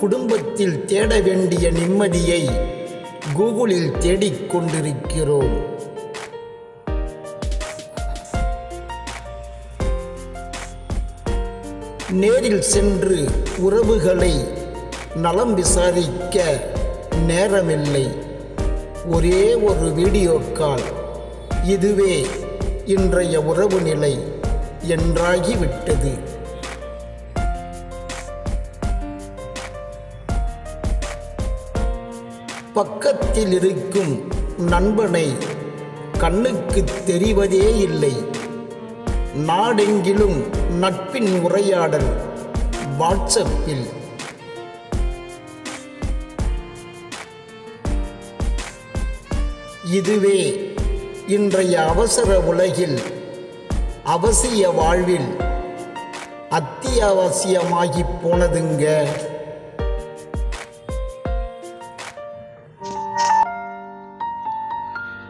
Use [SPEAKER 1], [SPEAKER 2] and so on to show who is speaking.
[SPEAKER 1] குடும்பத்தில் தேட வேண்டிய நிம்மதியை கூகுளில் தேடிக் கொண்டிருக்கிறோம். நேரில் சென்று உறவுகளை நலம் விசாரிக்க நேரமில்லை. ஒரே ஒரு வீடியோ கால். இதுவே இன்றைய உறவு நிலை என்றாகிவிட்டது. பக்கத்தில் இருக்கும் நண்பனை கண்ணுக்கு தெரிவதே இல்லை. நாடெங்கிலும் நட்பின் உரையாடல் வாட்ஸ்அப்பில். இதுவே இன்றைய அவசர உலகில் அவசிய வாழ்வில் அத்தியாவசியமாகி போனதுங்க.